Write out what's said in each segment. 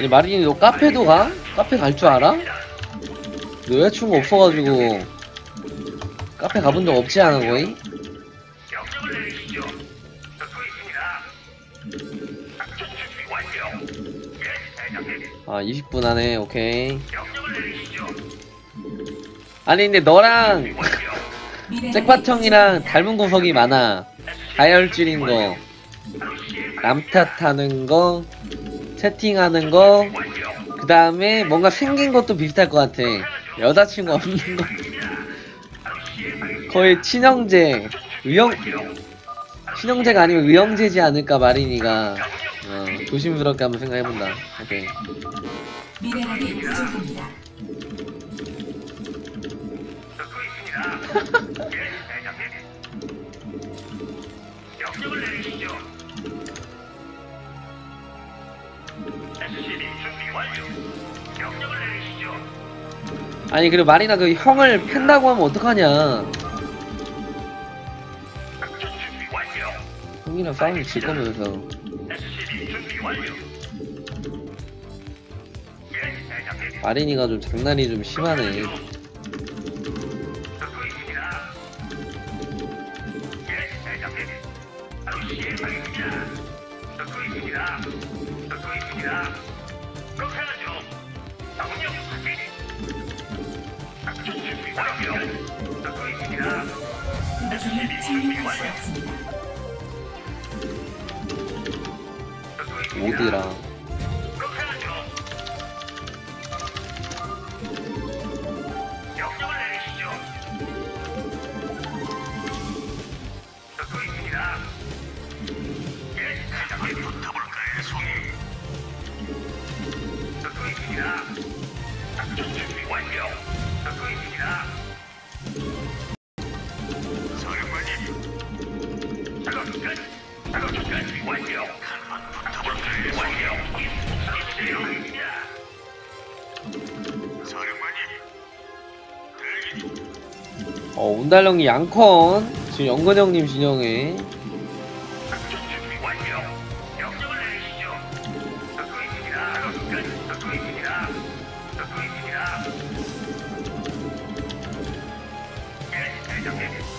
아니 마린이 너 카페도 가? 카페 갈 줄 알아? 너 여자친구 없어가지고 카페 가본 적 없지 않아 거의? 아 20분 안에 오케이 아니 근데 너랑 잭팟형이랑 닮은 구석이 많아 다혈질인 거 남탓하는 거 채팅하는 거, 그 다음에 뭔가 생긴 것도 비슷할 것 같아. 여자친구 없는 거. 거의 친형제, 위형, 친형제가 아니면 위형제지 않을까, 마린이가. 어, 조심스럽게 한번 생각해본다. 오케이. 미네랄이 부족합니다. 아니 그리고 말이나 그 형을 팬다고 하면 어떡하냐? 형이랑 싸움을 질 거면서. 마린이가 좀 장난이 좀 심하네. 无敌了。 전달형이 양컨. 지금 영건 형님 진영에. 예, 예, 예,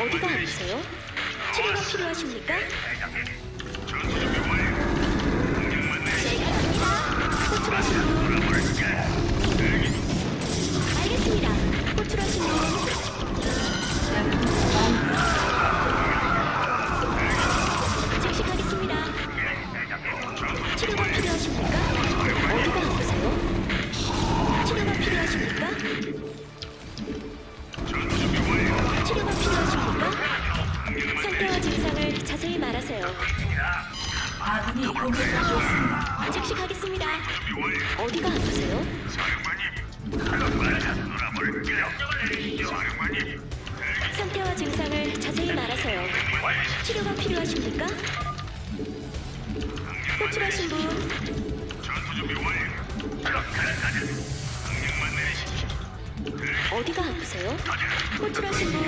어디가 아프세요? 치료가 필요하십니까? 제가 갑니다. 호출하십니다. 상태와 증상을 자세히 말하세요. 치료가 필요하십니까? 호출하신 분. 전투 준비 완료. 어디가 아프세요? 호출하신 분.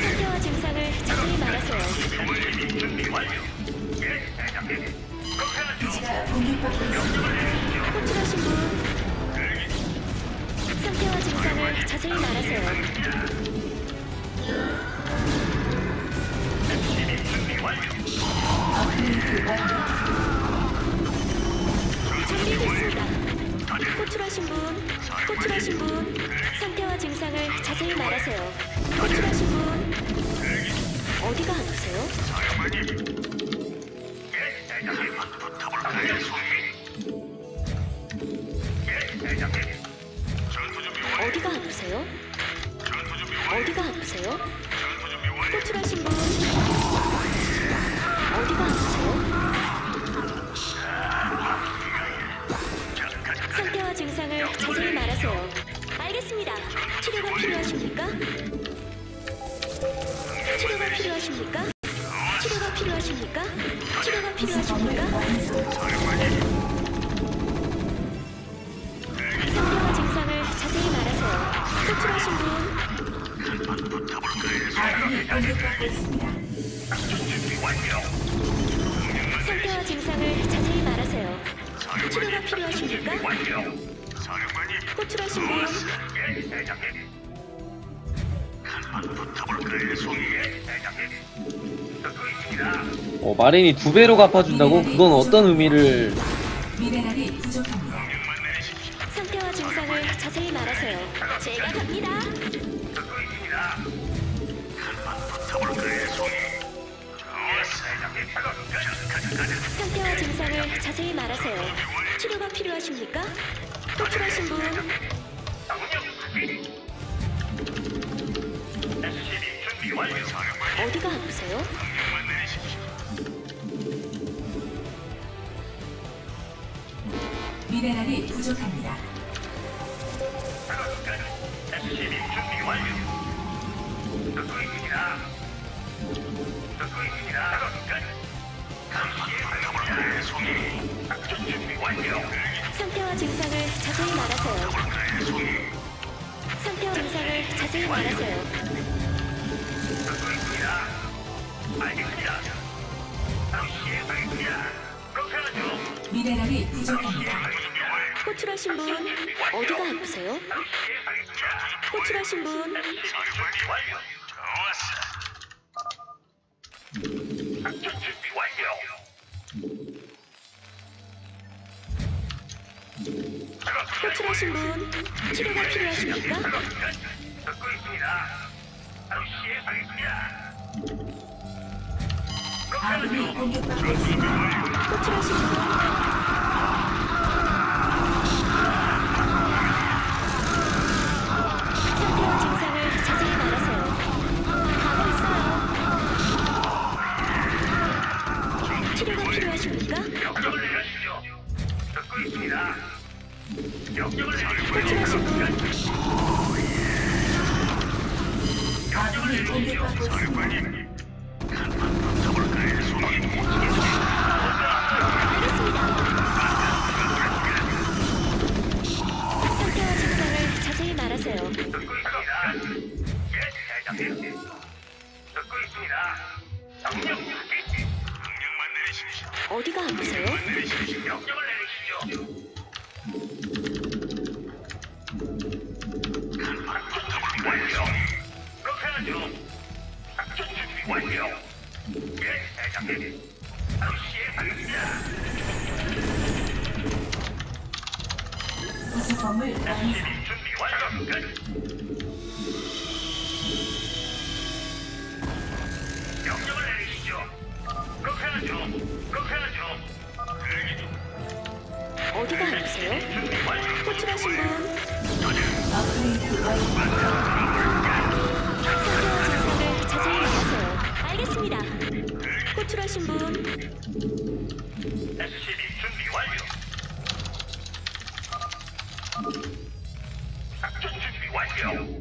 상태와 증상을 자세히 말하세요. 호출하신 분. 업그레이드 완료. 준비됐습니다. 호출하신 분, 호출하신 분, 상태와 증상을 자세히 말하세요. 호출하신 분, 어디가 아프세요? 필요하십니까? 치료가 필요하십니까? 치료가 필요하십니까? 상태와 증상을 자세히 말하세요. 호출하신 분. 상태와 증상을 자세히 말하세요. 치료가 필요하십니까? 호출하신 분, 어, 마린이 두 배로 갚아준다고? 그건 어떤 의미를. 상태와 증상을 자세히 말하세요. 제가 갑니다. 상태와 증상을 자세히 말하세요. 치료가 필요하십니까? 호출하신 분, 어디가 아프세요? 미네랄이 부족합니다. 상태와 증상을 자세히 말하세요. 상태와 증상을 자세히 말하세요. 미네랄이 부족합니다. 호출하신 분, 어디가 아프세요? 호출하신 분, 호출하신 분, 치료가 필요하십니까? 아군이 공격받고 있습니다. 호출하신 분, 상태와 증상을 자세히 말하세요. 어디가 아프세요? 구성범을 완성. 명령을 내리시죠. 그렇게 하죠. 그렇게 하죠. 어디가 아프세요? 호출하신 분, 업그레이드 완료. 상태와 증상을 자세히 말하세요. 알겠습니다. 호출하신 분, SCB 준비 완료. 작전 준비 완료.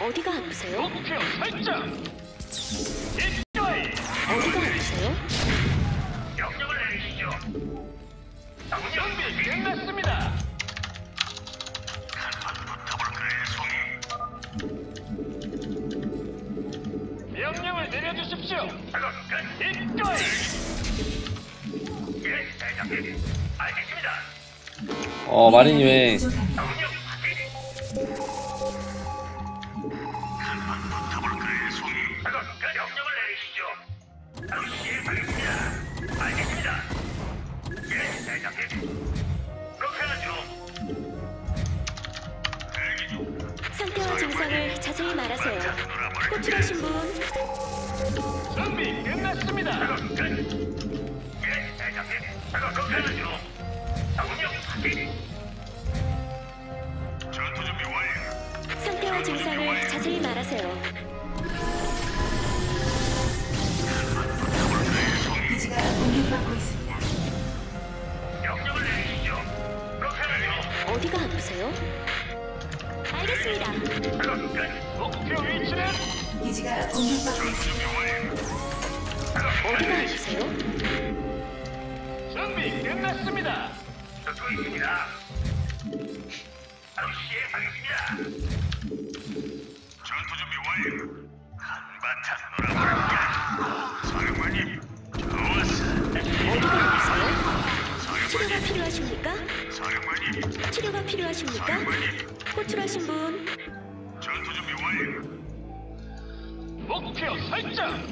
어디가 아프세요? 목표 설정. 입가이. 어디가 아프세요? 명령을 내리시죠. 준비 끝났습니다. 명령을 내려주십시오. 입가이. 예, 대장님. 알겠습니다. 어 마린이 왜 말하세요. 호출하신 분 준비 끝났습니다. 예, 대장님. 하죠. 확인. 전투 준비 완료. 상태와 증상을 자세히 말하세요. 기지가 공격받고 있습니다. 어디가 아프세요? 준비 끝났습니다. 듣고 있습니다. 바로 시행하겠습니다. 전투 준비 완료. 한바탕 놀아볼까? 사령관님, 좋았어. 어디가 아프세요? 치료가 필요하십니까? 사령관님, 치료가 필요하십니까? 사령관님, 호출하신 분 목표 설정.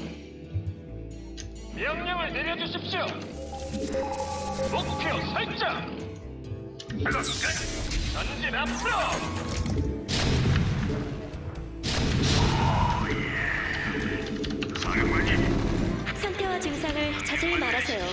명령을 내려주십시오. 목표 설정. 작업 끝. 전진 앞으로. 상태와 증상을 자세히 말하세요.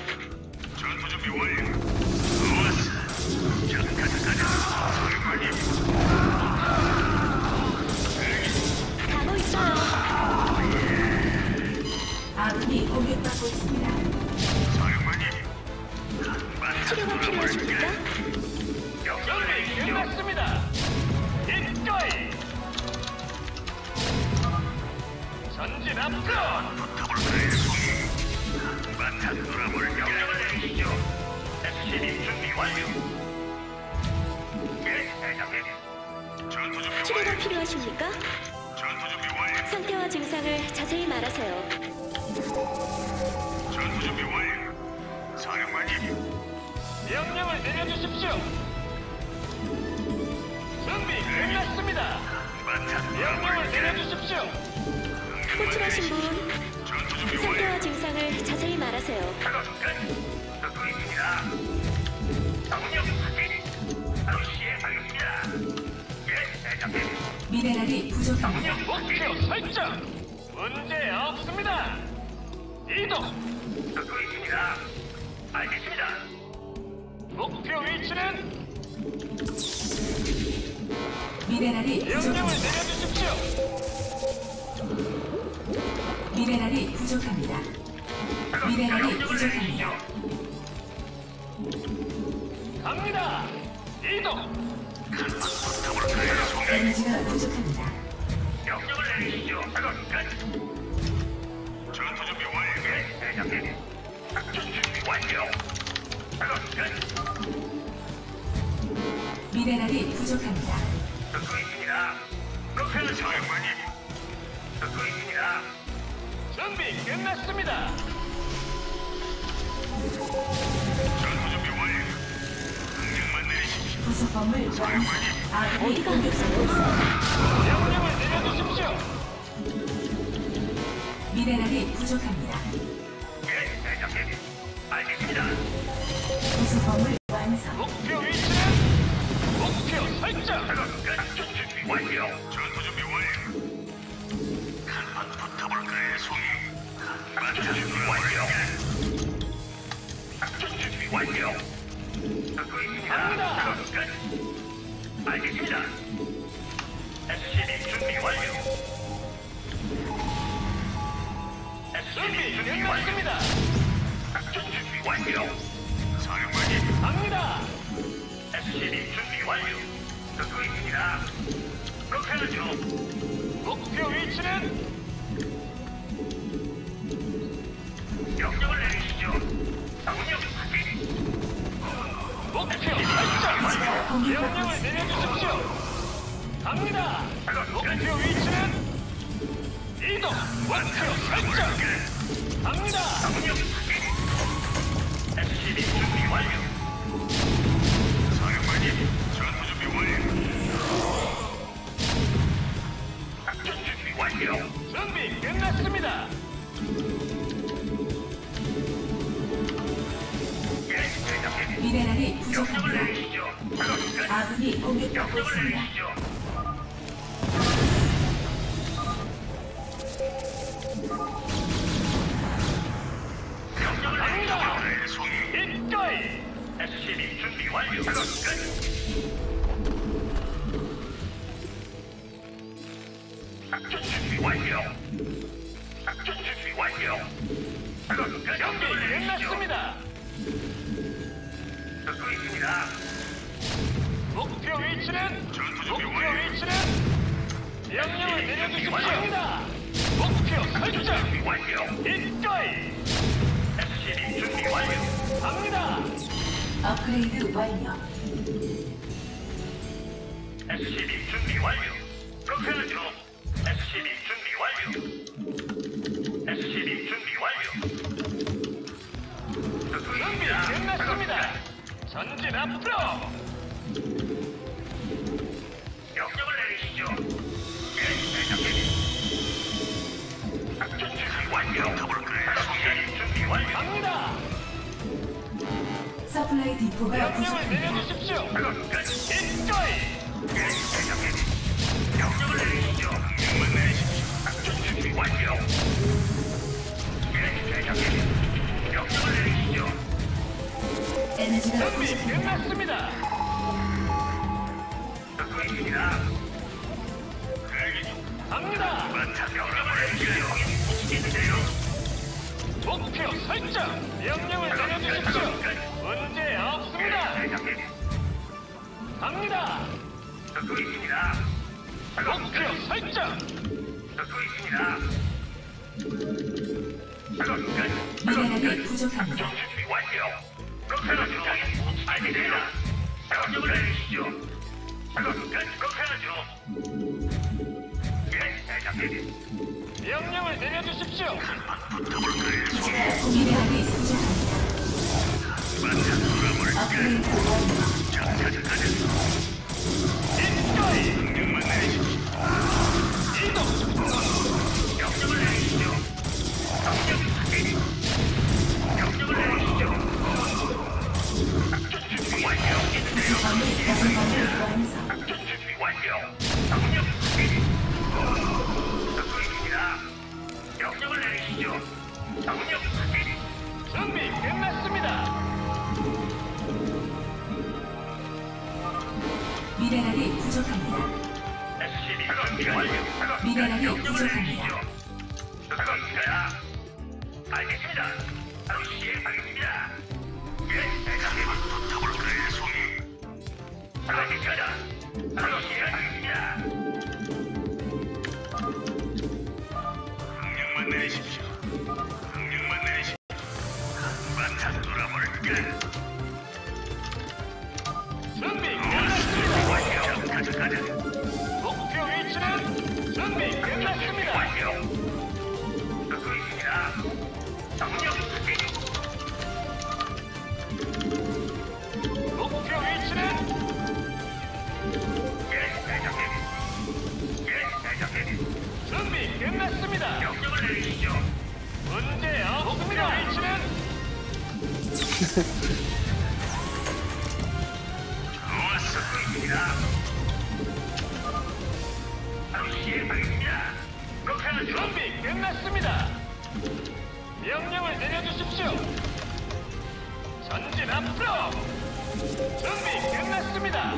치료가. 필요하십니까? 전투 준비 완료. 상태와 증상을 자세히 말하세요. 전투 준비 완료. 사령관님. 명령을 내려주십시오. 준비 끝났습니다. 명령을 내려주십시오. 호출하신 분 전투 준비 완료. 상태와 증상을 자세히 말하세요. 작업 끝. 명령 대장님. 미네랄이 부족합니다. 목표 설정. 문제 없습니다. 이동. 듣고 있습니다. 알겠습니다. 목표 위치는 미네랄이 명령을 부족합니다. 내려주십시오. 미네랄이 부족합니다. 미네랄이 부족합니다. 갑니다. 이동. 에너지가 부족합니다. 명령을 내리시죠. 작업 끝. 전투 준비 완료. 예, 대장님. 작전 준비 완료. 작업 끝. 미네랄이 부족합니다. 듣고 있습니다. 그렇게 하는 사령관님. 듣고 있습니다. 준비 끝났습니다. 부속범을 완성. 아군이 공격받고 있습니다. 명령을 내려주십시오. 미네랄이 부족합니다. 예, 대장님. 알겠습니다. 부속범을 준비. 작전 준비 완료. 사령관님 갑니다. SCB 준비 완료. 듣고 있습니다. 그렇게 하죠. 목표 위치는 명령을 내리시죠. 명령 확인. 목표 설정. 명령을 내려주십시오. 갑니다. 목표 위치는 이동. 목표 설정. 미네랄이 부족합니다. 아군이 공격받고 있습니다. 준비 끝났습니다. 듣고 있습니다. 목표 위치는 목표 위치는 명령을 내려주십시오. 목표 설정 완료. 이거이. SCB 준비 완료. 갑니다. 업그레이드 완료. SCB 준비 완료. 그렇게 하죠. SCB 준비 완료. 전진 앞으로. 명령을 내리시죠. 예, 대장님. 작전 준비 완료. SCB 준비 완료. 갑니다. 서플라이 디포가 명령을 부족합니다. 내려주십시오. 이거이. 예, 대장님. 명령을 내리시죠. 명령을 내리십시오. 작전 준비 완료. 예, 대장님. 에너지가 준비 부족합니다. 끝났습니다. 듣고 있습니다. 대기 중. 갑니다. 명령을 내리시죠. 목표 설정. 명령을 내려주십시오. 문제 없습니다. 갑니다. 듣고 있습니다. 목표 설정. 듣고 있습니다. 미네랄이 부족합니다. 완료. 그렇게 하죠. 알겠습니다. 명령을 내리시죠. 그렇게 하죠. 예, 대장님. 명령을 내려주십시오. 미네랄이 부족합니다. 업그레이드 완료. 이동. 내리십시오. 명령만 내리십시오. 한바탕 돌아볼까? 준비. 완료. 가자, 가자. 끝났습니다. 명령을 내리시죠. 문제 없습니다. 위치는. 바로 시행하겠습니다. 그렇게 하는 준비 끝났습니다. 명령을 내려주십시오. 전진 앞으로. 준비 끝났습니다.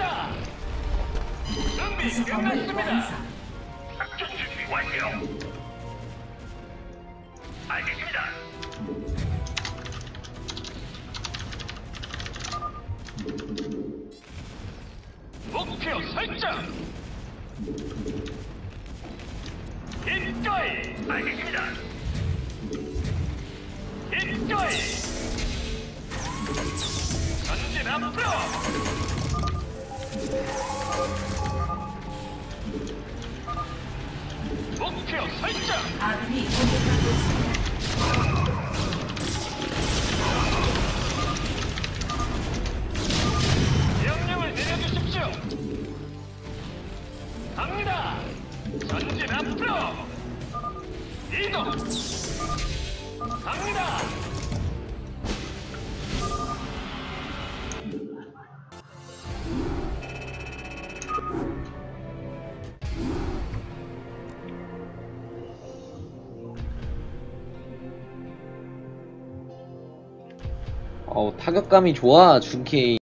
だ。準備了解てみだ。 타격감이 좋아 준케이